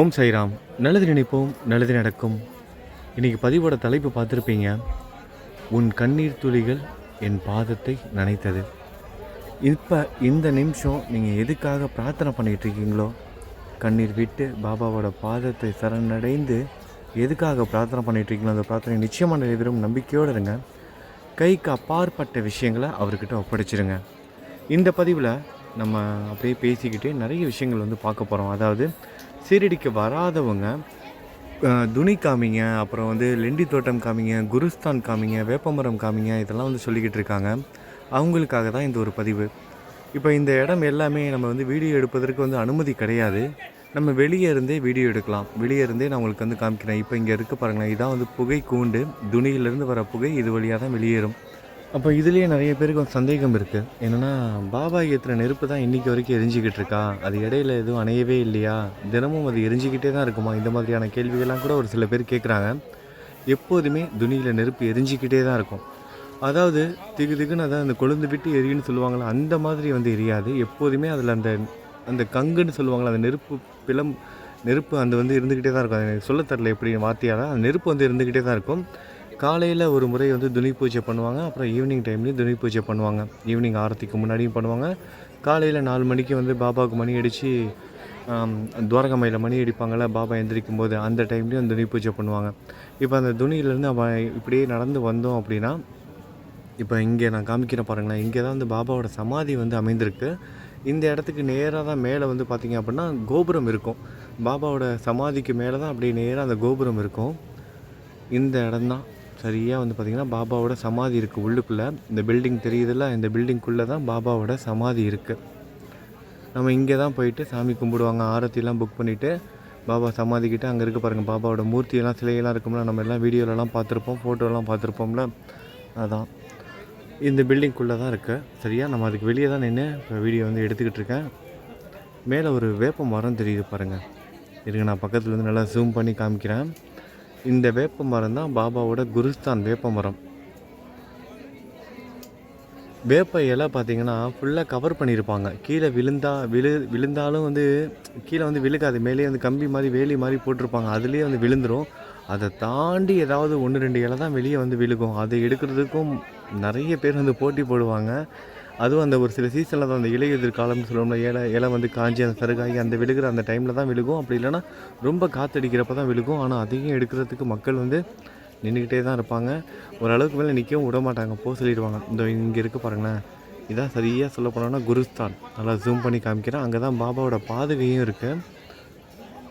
ஓம் சைராம் நல்லது நினைப்போம் நல்லது நடக்கும். இன்றைக்கி பதிவோட தலைப்பு பார்த்துருப்பீங்க. உன் கண்ணீர் துளிகள் என் பாதத்தை நனைத்தது. இப்போ இந்த நிமிஷம் நீங்கள் எதுக்காக பிரார்த்தனை பண்ணிகிட்டு இருக்கீங்களோ? கண்ணீர் விட்டு பாபாவோட பாதத்தை சரணடைந்து எதுக்காக பிரார்த்தனை பண்ணிகிட்டு இருக்கீங்களோ அந்த பிரார்த்தனை நிச்சயமாக நிறைவேறும். நம்பிக்கையோடு இருங்க. கைக்கு அப்பாற்பட்ட விஷயங்களை அவர்கிட்ட ஒப்படைச்சிருங்க. இந்த பதிவில் நம்ம அப்படியே பேசிக்கிட்டே நிறைய விஷயங்கள் வந்து பார்க்க போகிறோம் அதாவது சீரடிக்கு வராதவங்க துணி காமிங்க அப்புறம் வந்து லெண்டி தோட்டம் காமிங்க குருஸ்தான் காமிங்க வேப்பமரம் காமிங்க இதெல்லாம் வந்து சொல்லிக்கிட்டு இருக்காங்க. அவங்களுக்காக தான் இந்த ஒரு பதிவு. இப்போ இந்த இடம் எல்லாமே நம்ம வந்து வீடியோ எடுப்பதற்கு வந்து அனுமதி கிடையாது. நம்ம வெளியே இருந்தே வீடியோ எடுக்கலாம். வெளியே இருந்தே நான் உங்களுக்கு வந்து காமிக்கிறேன். இப்போ இங்கே இருக்க பாருங்களேன். இதான் வந்து புகை கூண்டு. துணியிலேருந்து வர புகை இது வழியாக தான் வெளியேறும். அப்போ இதுலேயே நிறைய பேருக்கு ஒரு சந்தேகம் இருக்குது என்னென்னா பாபா ஏற்றுற நெருப்பு தான் இன்றைக்கி வரைக்கும் எரிஞ்சிக்கிட்டு இருக்கா? அது இடையில எதுவும் அணையவே இல்லையா? தினமும் அது எரிஞ்சிக்கிட்டே தான் இருக்குமா? இந்த மாதிரியான கேள்விகள்லாம் கூட ஒரு சில பேர் கேட்குறாங்க எப்போதுமே துணியில் நெருப்பு எரிஞ்சிக்கிட்டே தான் இருக்கும். அதாவது திகு திகுன்னு அதான் அந்த கொழுந்து விட்டு எரியுன்னு சொல்லுவாங்களா அந்த மாதிரி வந்து எரியாது. எப்போதுமே அதில் அந்த அந்த கங்குன்னு சொல்லுவாங்களா அந்த நெருப்பு பிளம் நெருப்பு அந்த வந்து இருந்துக்கிட்டே தான் இருக்கும். அது எனக்கு சொல்லத் தெரில எப்படி வார்த்தையால் அந்த நெருப்பு வந்து இருந்துக்கிட்டே தான் இருக்கும். காலையில் ஒரு முறை வந்து துணி பூஜை பண்ணுவாங்க. அப்புறம் ஈவினிங் டைம்லேயும் துணி பூஜை பண்ணுவாங்க. ஈவினிங் ஆரத்திக்கு முன்னாடியும் பண்ணுவாங்க. காலையில் நாலு மணிக்கு வந்து பாபாவுக்கு மணி அடித்து துவாரகமையில் மணி அடிப்பாங்கள்ல பாபா எந்திரிக்கும் போது அந்த டைம்லேயும் துணி பூஜை பண்ணுவாங்க. இப்போ அந்த துணியிலேருந்து அவன் இப்படியே நடந்து வந்தோம் அப்படின்னா இப்போ இங்கே நான் காமிக்கிறேன் பாருங்களேன். இங்கே தான் வந்து பாபாவோட சமாதி வந்து அமைந்திருக்கு. இந்த இடத்துக்கு நேராக தான் மேலே வந்து பார்த்திங்க அப்படின்னா கோபுரம் இருக்கும். பாபாவோட சமாதிக்கு மேலே தான் அப்படியே நேராக அந்த கோபுரம் இருக்கும். இந்த இடம்தான் சரியாக வந்து பார்த்திங்கன்னா பாபாவோட சமாதி இருக்குது உள்ளுக்குள்ளே. இந்த பில்டிங் தெரியுதுல்ல? இந்த பில்டிங்குள்ளே தான் பாபாவோட சமாதி இருக்குது நம்ம இங்கே தான் போயிட்டு சாமி கும்பிடுவாங்க ஆரத்திலாம் புக் பண்ணிவிட்டு பாபா சமாதிக்கிட்ட அங்கே இருக்க பாருங்கள் பாபாவோட மூர்த்தியெல்லாம் சிலையெல்லாம் இருக்கும்ல? நம்ம எல்லாம் வீடியோலலாம் பார்த்துருப்போம் ஃபோட்டோலாம் பார்த்துருப்போம்ல? அதான். இந்த பில்டிங்குள்ளே தான் இருக்குது சரியா? நம்ம அதுக்கு வெளியே தான் நின்று இப்போ வீடியோ வந்து எடுத்துக்கிட்டு இருக்கேன். மேலே ஒரு வேப்ப மரம் தெரியுது பாருங்கள் இருங்க நான் பக்கத்தில் நல்லா ஜூம் பண்ணி காமிக்கிறேன். இந்த வேப்ப மரம் தான் பாபாவோட குருஸ்தான் வேப்ப மரம். வேப்ப இலை பார்த்தீங்கன்னா ஃபுல்லாக கவர் பண்ணியிருப்பாங்க கீழே விழுந்தா விழு விழுந்தாலும் வந்து கீழே வந்து விழுகாது. மேலேயே வந்து கம்பி மாதிரி வேலி மாதிரி போட்டிருப்பாங்க. அதுலேயே வந்து விழுந்துடும் அதை தாண்டி ஏதாவது ஒன்று ரெண்டு இலை தான் வெளியே வந்து விழுகும். அதை எடுக்கிறதுக்கும் நிறைய பேர் வந்து போட்டி போடுவாங்க. அதுவும் அந்த ஒரு சில சீசனில் தான் அந்த இலையுதிர் காலம்னு சொல்லுவோம்ல இலை இலை வந்து காஞ்சி அந்த சருகாகி அந்த விழுகிற அந்த டைமில் தான் விழுகும். அப்படி இல்லைன்னா ரொம்ப காற்றடிக்கிறப்ப தான் விழுகும். ஆனால் அதையும் எடுக்கிறதுக்கு மக்கள் வந்து நின்றுக்கிட்டே தான் இருப்பாங்க. ஓரளவுக்கு மேலே நிற்கவும் விட மாட்டாங்க. போ சொல்லிடுவாங்க. இந்த இங்கே இருக்க பாருங்களேன். இதான் சரியாக சொல்ல போனோன்னா குருஸ்தான். நல்லா ஜூம் பண்ணி காமிக்கிறேன். அங்கே தான் பாபாவோட பாதுகையும் இருக்குது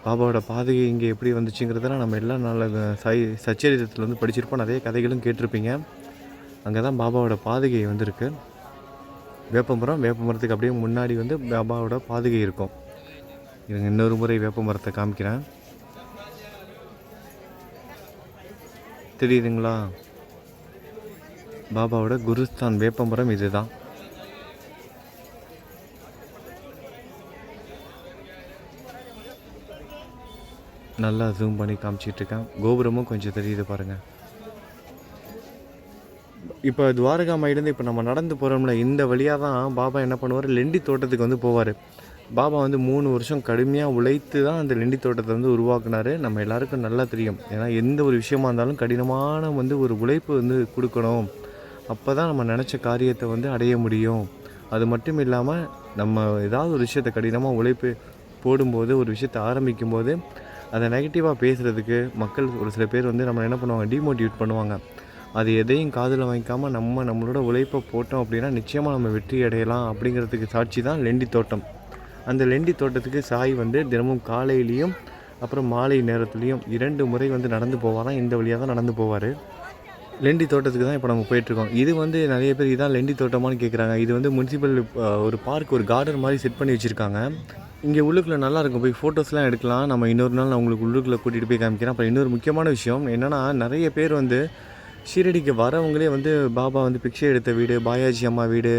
பாபாவோட பாதுகை இங்கே எப்படி வந்துச்சுங்கிறதெல்லாம் நம்ம எல்லாம் நல்ல சை சச்சரிதத்தில் வந்து படிச்சிருப்போம். நிறைய கதைகளும் கேட்டிருப்பீங்க. அங்கே தான் பாபாவோட பாதுகை வந்திருக்கு. வேப்பமரம் வேப்பமரத்துக்கு அப்படியே முன்னாடி வந்து பாபாவோட பாதுகை இருக்கும். இருங்க இன்னொரு முறை வேப்பமரத்தை காமிக்கிறேன். தெரியுதுங்களா? பாபாவோட குருஸ்தான் வேப்பமரம் இதுதான். நல்லா ஜூம் பண்ணி காமிச்சிட்ருக்கேன் கோபுரமும் கொஞ்சம் தெரியுது பாருங்கள் இப்போ துவாரகாமாயிலேருந்து இப்போ நம்ம நடந்து போகிறோம்ல இந்த வழியாக தான் பாபா என்ன பண்ணுவார்? லெண்டி தோட்டத்துக்கு வந்து போவார். பாபா வந்து மூணு வருஷம் கடுமையாக உழைத்து தான் அந்த லெண்டி தோட்டத்தை வந்து உருவாக்குனாரு. நம்ம எல்லாருக்கும் நல்லா தெரியும். ஏன்னா எந்த ஒரு விஷயமா இருந்தாலும் கடினமான வந்து ஒரு உழைப்பு வந்து கொடுக்கணும். அப்போ தான் நம்ம நினச்ச காரியத்தை வந்து அடைய முடியும். அது மட்டும் இல்லாமல் நம்ம ஏதாவது ஒரு விஷயத்தை கடினமாக உழைப்பு போடும்போது ஒரு விஷயத்தை ஆரம்பிக்கும் போது அதை நெகட்டிவாக பேசுகிறதுக்கு மக்கள் ஒரு சில பேர் வந்து நம்ம என்ன பண்ணுவாங்க? டிமோட்டிவேட் பண்ணுவாங்க. அது எதையும் காதில் வாங்கிக்காமல் நம்ம நம்மளோட உழைப்பை போட்டோம் அப்படின்னா நிச்சயமாக நம்ம வெற்றி அடையலாம் அப்படிங்கிறதுக்கு சாட்சி தான் லெண்டி தோட்டம். அந்த லெண்டி தோட்டத்துக்கு சாய் வந்து தினமும் காலையிலையும் அப்புறம் மாலை நேரத்துலையும் இரண்டு முறை வந்து நடந்து போவாராம். இந்த வழியாக தான் நடந்து போவார். லெண்டி தோட்டத்துக்கு தான் இப்போ நம்ம போயிட்டுருக்கோம் இது வந்து நிறைய பேர் இதான் லெண்டி தோட்டமான்னு கேட்குறாங்க இது வந்து முனிசிபல் ஒரு பார்க் ஒரு கார்டன் மாதிரி செட் பண்ணி வச்சுருக்காங்க. இங்கே உள்ளுக்குள்ளே நல்லா இருக்கும். போய் ஃபோட்டோஸ்லாம் எடுக்கலாம். நம்ம இன்னொரு நாள் நான் உங்களுக்கு உள்ளுக்குள்ளே கூட்டிகிட்டு போய் காமிக்கிறேன். அப்புறம் இன்னொரு முக்கியமான விஷயம் என்னென்னா நிறைய பேர் வந்து ஷீரடிக்கு வரவங்களே வந்து பாபா வந்து பிக்ஷை எடுத்த வீடு பாயாஜி அம்மா வீடு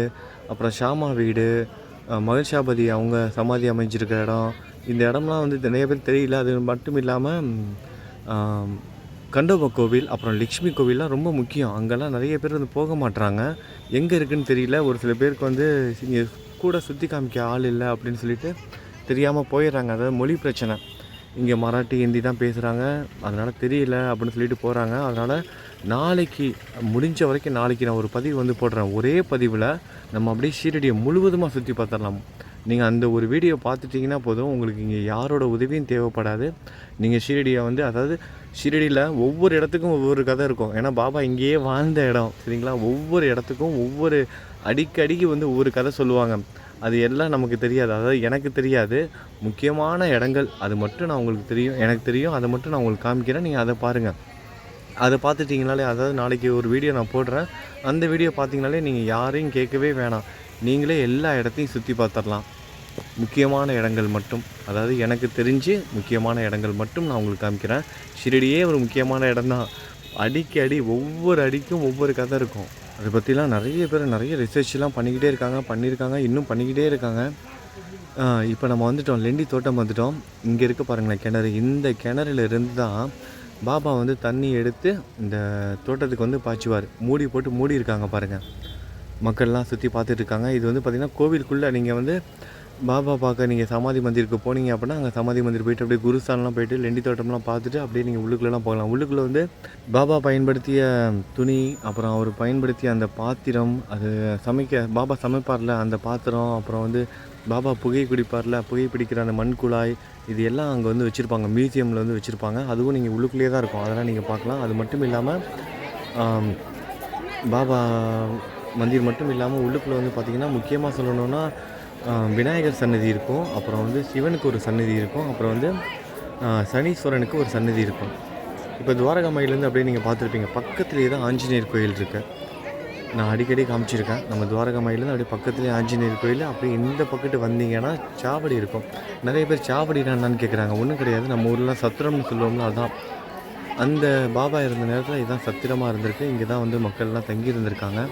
அப்புறம் ஷாமா வீடு மகிழ்ஷாபதி அவங்க சமாதி அமைஞ்சிருக்கிற இடம். இந்த இடம்லாம் வந்து நிறைய பேர் தெரியல. அது மட்டும் இல்லாமல் கண்டோப கோவில் அப்புறம் லக்ஷ்மி கோவில்லாம் ரொம்ப முக்கியம். அங்கெல்லாம் நிறைய பேர் வந்து போக மாட்டுறாங்க எங்கே இருக்குன்னு தெரியல. ஒரு சில பேருக்கு வந்து இங்கே கூட சுற்றி காமிக்க ஆள் இல்லை அப்படின்னு சொல்லிட்டு தெரியாமல் போயிடுறாங்க. அதாவது மொழி பிரச்சனை. இங்கே மராட்டி ஹிந்தி தான் பேசுகிறாங்க அதனால் தெரியல அப்படின்னு சொல்லிட்டு போகிறாங்க அதனால் நாளைக்கு முடிஞ்ச வரைக்கும் நாளைக்கு நான் ஒரு பதிவு வந்து போடுறேன். ஒரே பதிவில் நம்ம அப்படியே ஷீரடியை முழுவதுமாக சுற்றி பார்த்துடலாம். நீங்கள் அந்த ஒரு வீடியோ பார்த்துட்டிங்கன்னா போதும். உங்களுக்கு இங்கே யாரோட உதவியும் தேவைப்படாது. நீங்கள் ஷீரடியை வந்து அதாவது ஷீரடியில் ஒவ்வொரு இடத்துக்கும் ஒவ்வொரு கதை இருக்கும். ஏன்னா பாபா இங்கேயே வாழ்ந்த இடம் சரிங்களா? ஒவ்வொரு இடத்துக்கும் ஒவ்வொரு அடிக்கடிக்கு வந்து ஒவ்வொரு கதை சொல்லுவாங்க. அது எல்லாம் நமக்கு தெரியாது. அதாவது எனக்கு தெரியாது. முக்கியமான இடங்கள் அது மட்டும் நான் உங்களுக்கு தெரியும் எனக்கு தெரியும். அதை மட்டும் நான் உங்களுக்கு காமிக்கிறேன். நீங்கள் அதை பாருங்கள் அதை பார்த்துட்டிங்கனாலே அதாவது நாளைக்கு ஒரு வீடியோ நான் போடுறேன். அந்த வீடியோ பார்த்தீங்கனாலே நீங்கள் யாரையும் கேட்கவே வேணாம். நீங்களே எல்லா இடத்தையும் சுற்றி பார்த்துடலாம். முக்கியமான இடங்கள் மட்டும். அதாவது எனக்கு தெரிஞ்சு முக்கியமான இடங்கள் மட்டும் நான் உங்களுக்கு காமிக்கிறேன். ஷிரடியே ஒரு முக்கியமான இடம்தான். அடிக்கு அடி ஒவ்வொரு அடிக்கும் ஒவ்வொரு கதை இருக்கும். அதை பற்றிலாம் நிறைய பேர் நிறைய ரிசர்ச்லாம் பண்ணிக்கிட்டே இருக்காங்க பண்ணியிருக்காங்க இன்னும் பண்ணிக்கிட்டே இருக்காங்க. இப்போ நம்ம வந்துட்டோம். லெண்டி தோட்டம் வந்துட்டோம். இங்கே இருக்க பாருங்களேன் கிணறு. இந்த கிணறுல இருந்து தான் பாபா வந்து தண்ணி எடுத்து இந்த தோட்டத்துக்கு வந்து பாய்ச்சுவார். மூடி போட்டு மூடி இருக்காங்க பாருங்கள் மக்கள்லாம் சுற்றி பார்த்துட்டு இருக்காங்க. இது வந்து பார்த்திங்கன்னா கோவிலுக்குள்ளே நீங்கள் வந்து பாபா பார்க்க நீங்கள் சமாதி மந்திருக்கு போனீங்க அப்படின்னா அங்கே சமாதி மந்திர் போயிட்டு அப்படியே குருஸ்தான்லாம் போயிட்டு லெண்டி தோட்டம்லாம் பார்த்துட்டு அப்படியே நீங்கள் உள்ளுக்குள்ளெல்லாம் போகலாம். உள்ளுக்குள்ளே வந்து பாபா பயன்படுத்திய துணி அப்புறம் அவர் பயன்படுத்திய அந்த பாத்திரம் அது சமைக்க பாபா சமைப்பார்ல அந்த பாத்திரம் அப்புறம் வந்து பாபா புகை குடிப்பார்ல புகை பிடிக்கிற அந்த மண் குழாய் இது எல்லாம் அங்கே வந்து வச்சுருப்பாங்க. மியூசியமில் வந்து வச்சுருப்பாங்க. அதுவும் நீங்கள் உள்ளுக்குள்ளேயே தான் இருக்கும். அதெல்லாம் நீங்கள் பார்க்கலாம். அது மட்டும் இல்லாமல் பாபா மந்திர் மட்டும் இல்லாமல் உள்ளுக்குள்ளே வந்து பார்த்திங்கன்னா முக்கியமாக சொல்லணுன்னா விநாயகர் சன்னதி இருக்கும். அப்புறம் வந்து சிவனுக்கு ஒரு சன்னதி இருக்கும். அப்புறம் வந்து சனீஸ்வரனுக்கு ஒரு சன்னதி இருக்கும். இப்போ துவாரகாமாயிலேருந்து அப்படியே நீங்கள் பார்த்துருப்பீங்க. பக்கத்துலேயே தான் ஆஞ்சநேயர் கோயில் இருக்குது நான் அடிக்கடி காமிச்சிருக்கேன். நம்ம துவாரகாமாயிலேருந்து அப்படியே பக்கத்துலேயே ஆஞ்சநேயர் கோயில். அப்படியே இந்த பக்கத்து வந்தீங்கன்னா சாவடி இருக்கும். நிறைய பேர் சாவடினா என்னன்னு கேட்குறாங்க ஒன்றும் கிடையாது. நம்ம ஊர்லாம் சத்திரம்னு சொல்லுவோம்ல அதுதான் அந்த பாபா இருந்த நேரத்தில் இதுதான் சத்திரமாக இருந்திருக்கு. இங்கே தான் வந்து மக்கள்லாம் தங்கி இருந்திருக்காங்க.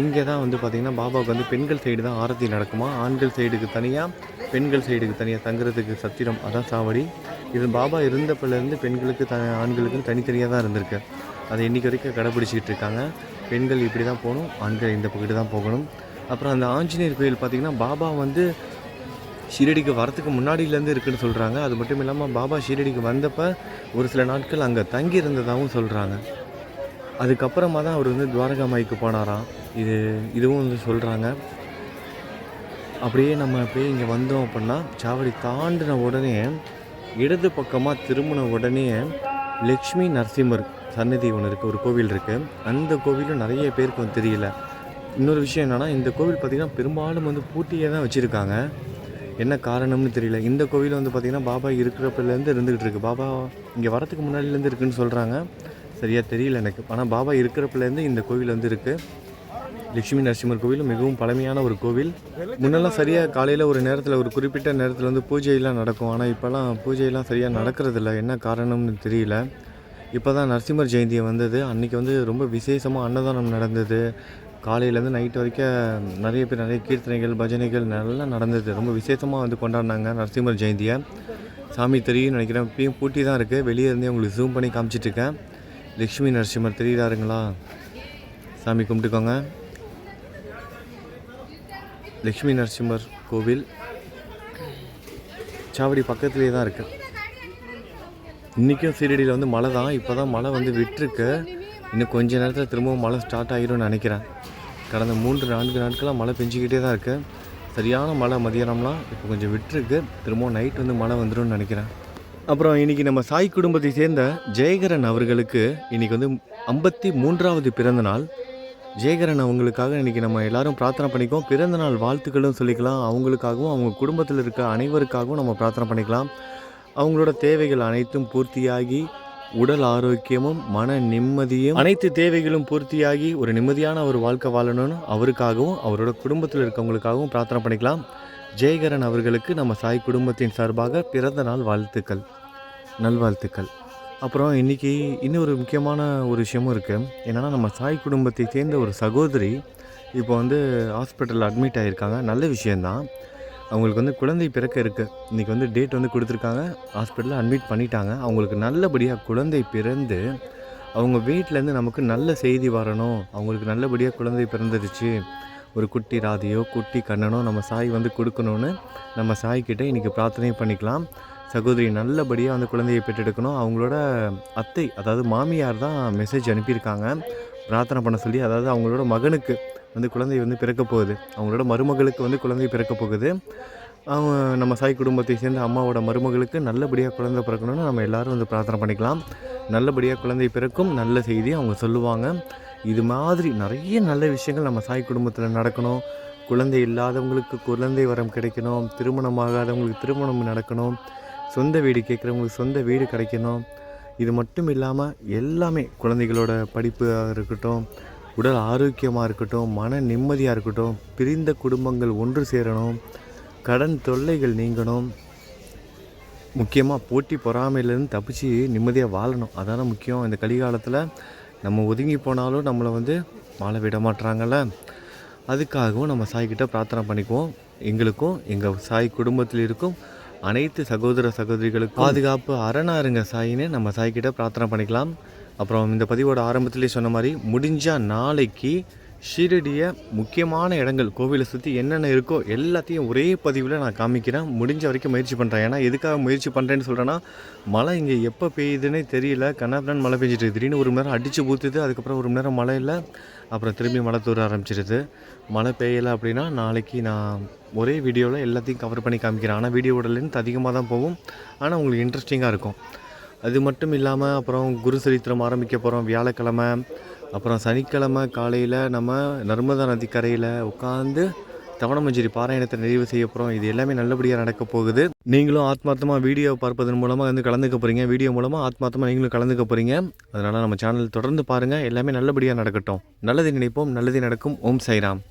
இங்கே தான் வந்து பார்த்திங்கன்னா பாபாவுக்கு வந்து பெண்கள் சைடு தான் ஆரத்தி நடக்குமா? ஆண்கள் சைடுக்கு தனியாக பெண்கள் சைடுக்கு தனியாக தங்குறதுக்கு சத்திரம்? அதான் சாவடி. இது பாபா இருந்தப்பிலேருந்து பெண்களுக்கு த ஆண்களுக்கு தனித்தனியாக தான் இருந்திருக்கு. அதை இன்றைக்கி வரைக்கும் கடைப்பிடிச்சிக்கிட்டு இருக்காங்க. பெண்கள் இப்படி தான் போகணும் ஆண்கள் இந்த பக்கத்து தான் போகணும். அப்புறம் அந்த ஆஞ்சநேயர் கோயில் பார்த்திங்கன்னா பாபா வந்து ஷீரடிக்கு வரத்துக்கு முன்னாடியிலேருந்து இருக்குன்னு சொல்கிறாங்க அது மட்டும் இல்லாமல் பாபா ஷீரடிக்கு வந்தப்போ ஒரு சில நாட்கள் அங்கே தங்கி இருந்ததாகவும் சொல்கிறாங்க அதுக்கப்புறமா தான் அவர் வந்து துவாரகாமாய்க்கு போனாராம். இது இதுவும் வந்து சொல்கிறாங்க அப்படியே நம்ம அப்படியே இங்கே வந்தோம் அப்படின்னா சாவடி தாண்டின உடனே இடது பக்கமாக திரும்பின உடனே லக்ஷ்மி நரசிம்மர் சன்னதி ஒன்று இருக்குது ஒரு கோவில் இருக்குது அந்த கோவிலும் நிறைய பேருக்கு வந்து தெரியல. இன்னொரு விஷயம் என்னென்னா இந்த கோவில் பார்த்திங்கன்னா பெரும்பாலும் வந்து பூட்டியே தான் வச்சுருக்காங்க. என்ன காரணம்னு தெரியல. இந்த கோவில் வந்து பார்த்திங்கன்னா பாபா இருக்கிறப்பலேருந்து இருந்துக்கிட்டு இருக்கு. பாபா இங்கே வரத்துக்கு முன்னாடிலேருந்து இருக்குதுன்னு சொல்கிறாங்க சரியாக தெரியல எனக்கு. ஆனால் பாபா இருக்கிறப்பலேருந்து இந்த கோவில் வந்து இருக்குது லட்சுமி நரசிம்மர் கோவில் மிகவும் பழமையான ஒரு கோவில். முன்னெல்லாம் சரியாக காலையில் ஒரு நேரத்தில் ஒரு குறிப்பிட்ட நேரத்தில் வந்து பூஜையெல்லாம் நடக்கும். ஆனால் இப்போல்லாம் பூஜையெல்லாம் சரியாக நடக்கிறதில்ல. என்ன காரணம்னு தெரியல. இப்போ தான் நரசிம்மர் ஜெயந்தி வந்தது. அன்றைக்கி வந்து ரொம்ப விசேஷமாக அன்னதானம் நடந்தது. காலையிலேருந்து நைட் வரைக்கும் நிறைய பேர் நிறைய கீர்த்தனைகள் பஜனைகள் நல்லா நடந்தது. ரொம்ப விசேஷமாக வந்து கொண்டாடினாங்க நரசிம்மர் ஜெயந்தியை. சாமி தெரியும் நினைக்கிறேன். இப்பயும் பூட்டி தான் இருக்குது வெளியே இருந்தே உங்களுக்கு ஜூம் பண்ணி காமிச்சிட்ருக்கேன் லக்ஷ்மி நரசிம்மர் தெரியுறாருங்களா? சாமி கும்பிட்டுக்கோங்க. லக்ஷ்மி நரசிம்மர் கோவில். சாவடி பக்கத்துலேயே தான் இருக்குது இன்றைக்கும் சீரடியில் வந்து மழை தான். இப்போ தான் மழை வந்து விட்டுருக்கு. இன்னும் கொஞ்ச நேரத்தில் திரும்பவும் மழை ஸ்டார்ட் ஆகிரும்னு நினைக்கிறேன். கடந்த மூன்று நான்கு நாட்களாக மழை பெஞ்சிக்கிட்டே தான் இருக்குது சரியான மழை மதியானம்லாம் இப்போ கொஞ்சம் விட்டுருக்கு. திரும்பவும் நைட் வந்து மழை வந்துடும் நினைக்கிறேன். அப்புறம் இன்றைக்கி நம்ம சாய் குடும்பத்தை சேர்ந்த ஜெயகரன் அவர்களுக்கு இன்றைக்கி வந்து ஐம்பத்தி மூன்றாவது பிறந்த நாள். ஜெயகரன் அவங்களுக்காக இன்றைக்கி நம்ம எல்லாரும் பிரார்த்தனை பண்ணிக்குவோம். பிறந்த நாள் வாழ்த்துக்களும் சொல்லிக்கலாம். அவங்களுக்காகவும் அவங்க குடும்பத்தில் இருக்க அனைவருக்காகவும் நம்ம பிரார்த்தனை பண்ணிக்கலாம். அவங்களோட தேவைகள் அனைத்தும் பூர்த்தியாகி உடல் ஆரோக்கியமும் மன நிம்மதியும் அனைத்து தேவைகளும் பூர்த்தியாகி ஒரு நிம்மதியான ஒரு வாழ்க்கை வாழணும்னு அவருக்காகவும் அவரோட குடும்பத்தில் இருக்கவங்களுக்காகவும் பிரார்த்தனை பண்ணிக்கலாம். ஜெயகரன் அவர்களுக்கு நம்ம சாய் குடும்பத்தின் சார்பாக பிறந்த நாள் வாழ்த்துக்கள். நல்வாழ்த்துக்கள். அப்புறம் இன்றைக்கி இன்னொரு முக்கியமான ஒரு விஷயமும் இருக்குது என்னென்னா நம்ம சாய் குடும்பத்தை சேர்ந்த ஒரு சகோதரி இப்போ வந்து ஹாஸ்பிட்டலில் அட்மிட் ஆகியிருக்காங்க நல்ல விஷயந்தான் அவங்களுக்கு வந்து குழந்தை பிறக்க இருக்குது இன்றைக்கி வந்து டேட் வந்து கொடுத்துருக்காங்க. ஹாஸ்பிட்டலில் அட்மிட் பண்ணிட்டாங்க. அவங்களுக்கு நல்லபடியாக குழந்தை பிறந்து அவங்க வீட்டிலேருந்து நமக்கு நல்ல செய்தி வரணும். அவங்களுக்கு நல்லபடியாக குழந்தை பிறந்துடுச்சு ஒரு குட்டி ராதையோ குட்டி கண்ணனோ நம்ம சாய் வந்து கொடுக்கணும்னு நம்ம சாய்கிட்ட இன்றைக்கி பிரார்த்தனை பண்ணிக்கலாம். சகோதரி நல்லபடியாக வந்து குழந்தையை பெற்றெடுக்கணும். அவங்களோட அத்தை அதாவது மாமியார் தான் மெசேஜ் அனுப்பியிருக்காங்க. பிரார்த்தனை பண்ண சொல்லி அதாவது அவங்களோட மகனுக்கு வந்து குழந்தை வந்து பிறக்க போகுது. அவங்களோட மருமகளுக்கு வந்து குழந்தை பிறக்க போகுது. அவங்க நம்ம சாய் குடும்பத்தை சேர்ந்த அம்மாவோட மருமகளுக்கு நல்லபடியாக குழந்தை பிறக்கணும்னு நம்ம எல்லாரும் வந்து பிரார்த்தனை பண்ணிக்கலாம். நல்லபடியாக குழந்தை பிறக்கும் நல்ல செய்தி அவங்க சொல்லுவாங்க. இது மாதிரி நிறைய நல்ல விஷயங்கள் நம்ம சாய் குடும்பத்தில் நடக்கணும். குழந்தை இல்லாதவங்களுக்கு குழந்தை வரம் கிடைக்கணும். திருமணம் ஆகாதவங்களுக்கு திருமணம் நடக்கணும். சொந்த வீடு கேட்குறவங்களுக்கு சொந்த வீடு கிடைக்கணும். இது மட்டும் இல்லாமல் எல்லாமே குழந்தைகளோட படிப்பாக இருக்கட்டும் உடல் ஆரோக்கியமாக இருக்கட்டும் மன நிம்மதியாக இருக்கட்டும் பிரிந்த குடும்பங்கள் ஒன்று சேரணும் கடன் தொல்லைகள் நீங்கணும் முக்கியமாக போட்டி பொறாமையிலேருந்து தப்பிச்சு நிம்மதியாக வாழணும். அதான முக்கியம். இந்த கலிகாலத்தில் நம்ம ஒதுங்கி போனாலும் நம்மளை வந்து வாழ விட மாட்றாங்கல்ல. அதுக்காகவும் நம்ம சாய்கிட்ட பிரார்த்தனை பண்ணிக்குவோம். எங்களுக்கும் எங்கள் சாய் குடும்பத்தில் இருக்கும் அனைத்து சகோதர சகோதரிகளுக்கும் பாதுகாப்பு அரணா இருங்க சாயின்னு நம்ம சாய்கிட்ட பிரார்த்தனை பண்ணிக்கலாம். அப்புறம் இந்த பதிவோட ஆரம்பத்திலே சொன்ன மாதிரி முடிஞ்சால் நாளைக்கு ஷீரடிய முக்கியமான இடங்கள் கோவிலை சுற்றி என்னென்ன இருக்கோ எல்லாத்தையும் ஒரே பதிவில் நான் காமிக்கிறேன். முடிஞ்ச வரைக்கும் முயற்சி பண்ணுறேன் ஏன்னா எதுக்காக முயற்சி பண்ணுறேன்னு சொல்கிறேன்னா மழை இங்கே எப்போ பெய்யுதுன்னே தெரியல. கண்ணாபிரான் மழை பெஞ்சிட்டு திடீர்னு ஒரு மணி நேரம் அடித்து ஊற்றுது அதுக்கப்புறம் ஒரு மணி நேரம் மழை இல்லை. அப்புறம் திரும்பி மழை தூர ஆரம்பிச்சிடுது மழை பெய்யலை அப்படின்னா நாளைக்கு நான் ஒரே வீடியோவில் எல்லாத்தையும் கவர் பண்ணி காமிக்கிறேன். ஆனால் வீடியோவோட லென்த் அதிகமாக தான் போகும். ஆனால் உங்களுக்கு இன்ட்ரெஸ்டிங்காக இருக்கும். அது மட்டும் இல்லாமல் அப்புறம் குரு சரித்திரம் ஆரம்பிக்க போகிறோம் வியாழக்கிழமை அப்புறம் சனிக்கிழமை காலையில் நம்ம நர்மதா நதிக்கரையில் உட்காந்து தவணமஞ்சேரி பாராயணத்தை நிறைவு செய்ய போகிறோம் இது எல்லாமே நல்லபடியாக நடக்க போகுது. நீங்களும் ஆத்மார்த்தமாக வீடியோ பார்ப்பதன் மூலமாக வந்து கலந்துக்க போகிறீங்க வீடியோ மூலமாக ஆத்மார்த்தமாக நீங்களும் கலந்துக்க போகிறீங்க அதனால் நம்ம சேனல் தொடர்ந்து பாருங்கள் எல்லாமே நல்லபடியாக நடக்கட்டும். நல்லது நினைப்போம். நல்லது நடக்கும். ஓம் சைராம்